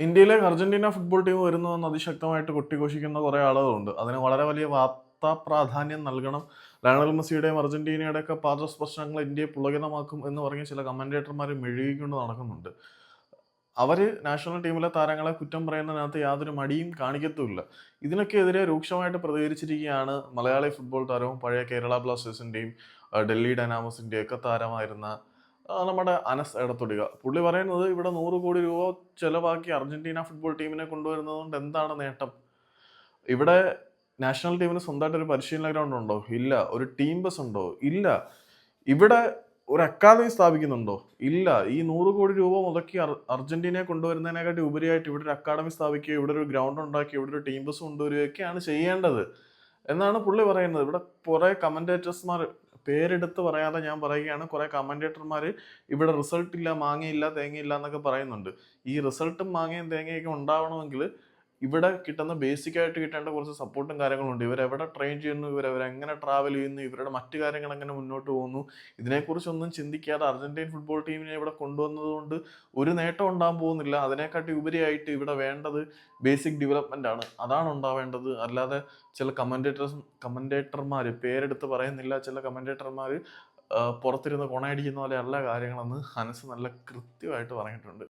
ഇന്ത്യയിലേക്ക് Argentina football team വരുന്നതെന്ന് അതിശക്തമായിട്ട് കൊട്ടിഘോഷിക്കുന്ന കുറേ ആളുകളുണ്ട്. അതിന് വളരെ വലിയ വാർത്താ പ്രാധാന്യം നൽകണം. ലയണൽ മെസ്സിയുടെയും അർജന്റീനയുടെ ഒക്കെ പാദസ്പർശങ്ങൾ ഇന്ത്യയെ പുളകിതമാക്കും എന്ന് പറഞ്ഞ് ചില കമന്റേറ്റർമാർ മെഴുകിക്കൊണ്ട് നടക്കുന്നുണ്ട്. അവർ നാഷണൽ ടീമിലെ താരങ്ങളെ കുറ്റം പറയുന്നതിനകത്ത് യാതൊരു മടിയും കാണിക്കത്തുമില്ല. ഇതിനൊക്കെ എതിരെ രൂക്ഷമായിട്ട് പ്രതികരിച്ചിരിക്കുകയാണ് മലയാളി ഫുട്ബോൾ താരവും പഴയ കേരള ബ്ലാസ്റ്റേഴ്സിന്റെയും ഡൽഹി ഡൈനാമോസിന്റെയും ഒക്കെ താരമായിരുന്ന നമ്മുടെ അനസ് എടത്തൊടിക. പുള്ളി പറയുന്നത് ഇവിടെ നൂറ് കോടി രൂപ ചെലവാക്കി അർജന്റീന ഫുട്ബോൾ ടീമിനെ കൊണ്ടുവരുന്നത് കൊണ്ട് എന്താണ് നേട്ടം? ഇവിടെ നാഷണൽ ടീമിന് സ്വന്തമായിട്ട് ഒരു പരിശീലന ഗ്രൗണ്ട് ഉണ്ടോ? ഇല്ല. ഒരു ടീം ബസ് ഉണ്ടോ? ഇല്ല. ഇവിടെ ഒരു അക്കാദമി സ്ഥാപിക്കുന്നുണ്ടോ? ഇല്ല. ഈ നൂറ് കോടി രൂപ മുതക്കി അർജന്റീനയെ കൊണ്ടുവരുന്നതിനെക്കാട്ടി ഉപരിയായിട്ട് ഇവിടെ ഒരു അക്കാദമി സ്ഥാപിക്കുക ഇവിടെ ഒരു ഗ്രൗണ്ട് ഉണ്ടാക്കി ഇവിടെ ഒരു ടീം ബസ് കൊണ്ടുവരികയൊക്കെയാണ് ചെയ്യേണ്ടത്. എന്നാണ് പുള്ളി പറയുന്നത്. ഇവിടെ കുറെ കമന്റേറ്റേഴ്സ്മാർ പേരെടുത്ത് പറയാതെ ഞാൻ പറയുകയാണ്. കുറെ കമന്റേറ്റർമാർ ഇവിടെ റിസൾട്ട് ഇല്ല മാങ്ങയില്ല തേങ്ങയില്ല എന്നൊക്കെ പറയുന്നുണ്ട്. ഈ റിസൾട്ടും മാങ്ങയും തേങ്ങയൊക്കെ ഉണ്ടാവണമെങ്കിൽ ഇവിടെ കിട്ടുന്ന ബേസിക് ആയിട്ട് കിട്ടേണ്ട കുറച്ച് സപ്പോർട്ടും കാര്യങ്ങളും കാര്യങ്ങളുണ്ട് ഇവരെവിടെ ട്രെയിൻ ചെയ്യുന്നു ഇവർ എങ്ങനെ ട്രാവൽ ചെയ്യുന്നു ഇവരുടെ മറ്റു കാര്യങ്ങൾ എങ്ങനെ മുന്നോട്ട് പോകുന്നു ഇതിനെക്കുറിച്ചൊന്നും ചിന്തിക്കാതെ അർജന്റീൻ ഫുട്ബോൾ ടീമിനെ ഇവിടെ കൊണ്ടുവന്നതുകൊണ്ട് ഒരു നേട്ടം ഉണ്ടാകാൻ പോകുന്നില്ല. അതിനെക്കാട്ടി ഉപരിയായിട്ട് ഇവിടെ വേണ്ടത് ബേസിക് ഡെവലപ്മെന്റ് ആണ്. അതാണ് ഉണ്ടാവേണ്ടത്. അല്ലാതെ ചില കമന്റേറ്റേഴ്സ് കമന്റേറ്റർമാർ പേരെടുത്ത് പറയുന്നില്ല. ചില കമന്റേറ്റർമാർ പുറത്തിരുന്ന് കൊണയടിക്കുന്ന പോലെ എല്ലാ കാര്യങ്ങളെന്ന് ഹനസ് നല്ല കൃത്യമായിട്ട് പറഞ്ഞിട്ടുണ്ട്.